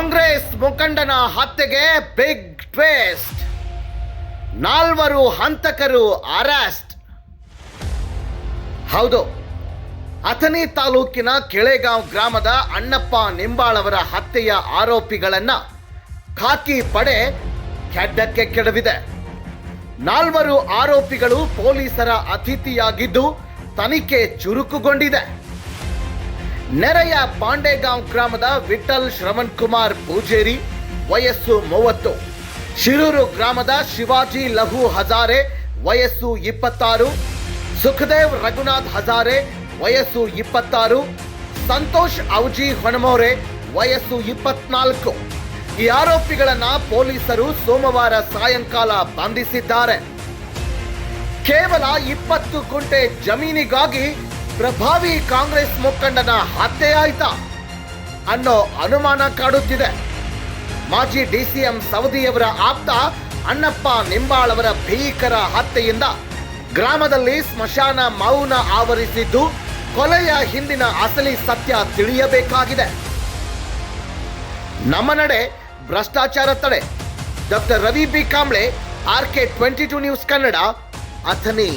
ಮುಖಂಡನ ಹತ್ಯೆಗೆ big twist ನಾಲ್ವರು ಹಂತಕರು arrest ಹೌದು. ಅಥಣಿ ತಾಲೂಕಿನ ಕೆಳೆಗಾಂವ್ ಗ್ರಾಮದ ಅಣ್ಣಪ್ಪ ನಿಂಬಾಳವರ ಹತ್ಯೆಯ ಆರೋಪಿಗಳನ್ನ ಖಾಕಿ ಪಡೆ ಕೆಡ್ಡಕ್ಕೆ ಕೆಡವಿದೆ. ನಾಲ್ವರು ಆರೋಪಿಗಳು ಪೊಲೀಸರ ಅತಿಥಿಯಾಗಿದ್ದು ತನಿಖೆ ಚುರುಕುಗೊಂಡಿದೆ. ನೆರೆಯ ಪಾಂಡೇಗಾಂವ್ ಗ್ರಾಮದ ವಿಠಲ್ ಶ್ರವಣ್ ಕುಮಾರ್ ಪೂಜೇರಿ, ವಯಸ್ಸು ಮೂವತ್ತು. ಶಿರೂರು ಗ್ರಾಮದ ಶಿವಾಜಿ ಲಘು ಹಜಾರೆ, ವಯಸ್ಸು ಇಪ್ಪತ್ತಾರು. ಸುಖದೇವ್ ರಘುನಾಥ್ ಹಜಾರೆ, ವಯಸ್ಸು ಇಪ್ಪತ್ತಾರು. ಸಂತೋಷ್ ಔಜಿ ಹೊಣಮೋರೆ, ವಯಸ್ಸು ಇಪ್ಪತ್ನಾಲ್ಕು. ಈ ಆರೋಪಿಗಳನ್ನ ಪೊಲೀಸರು ಸೋಮವಾರ ಸಾಯಂಕಾಲ ಬಂಧಿಸಿದ್ದಾರೆ. ಕೇವಲ ಇಪ್ಪತ್ತು ಗುಂಟೆ ಜಮೀನಿಗಾಗಿ ಪ್ರಭಾವಿ ಕಾಂಗ್ರೆಸ್ ಮುಖಂಡನ ಹತ್ಯೆಯಾಯ್ತಾ ಅನ್ನೋ ಅನುಮಾನ ಕಾಡುತ್ತಿದೆ. ಮಾಜಿ ಡಿಸಿಎಂ ಸವದಿಯವರ ಆಪ್ತ ಅಣ್ಣಪ್ಪ ನಿಂಬಾಳ್ ಅವರ ಭೀಕರ ಹತ್ಯೆಯಿಂದ ಗ್ರಾಮದಲ್ಲಿ ಸ್ಮಶಾನ ಮೌನ ಆವರಿಸಿದ್ದು ಕೊಲೆಯ ಹಿಂದಿನ ಅಸಲಿ ಸತ್ಯ ತಿಳಿಯಬೇಕಾಗಿದೆ. ನಮ್ಮ ನಡೆ ಭ್ರಷ್ಟಾಚಾರ ತಡೆ. Doctor Ravi B Kamble, R K twenty two news Kannada, Athani.